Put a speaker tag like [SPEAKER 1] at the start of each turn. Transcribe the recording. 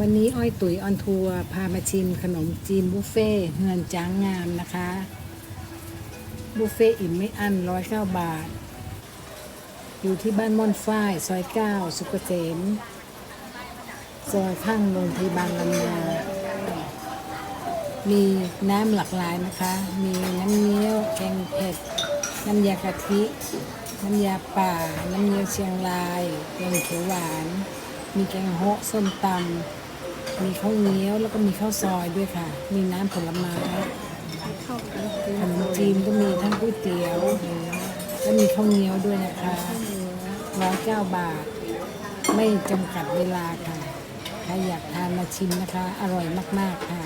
[SPEAKER 1] วันนี้อ้อยตุ๋ยออนทัวร์พามาชิมขนมจีนบุฟเฟ่เฮือนจ้างงามนะคะ บุฟเฟ่อิ่มไม่อั้นร้อยเก้าบาท อยู่ที่บ้านม่อนฝ้าย ซอยเก้าสุกเกษมซอยข้างโรงพยาบาลลำนามีน้ำหลากหลายนะคะ มีน้ำเงี้ยวแกงเผ็ด น้ำยากะทิ น้ำยาป่า น้ำเงี้ยวเชียงรายแกงเขียวหวาน มีแกงโฮะส้มตำ มีข้าวเงี้ยวแล้วก็มีข้าวซอยด้วยค่ะ มีน้ำผลไม้ขนมจีนก็มีทั้งก๋วยเตี๋ยวแล้วมีข้าวเงี้ยวด้วยนะคะร้อยเก้าบาท ไม่จำกัดเวลาค่ะ ใครอยากทานมาชิมนะคะ อร่อยมาก ๆ ค่ะ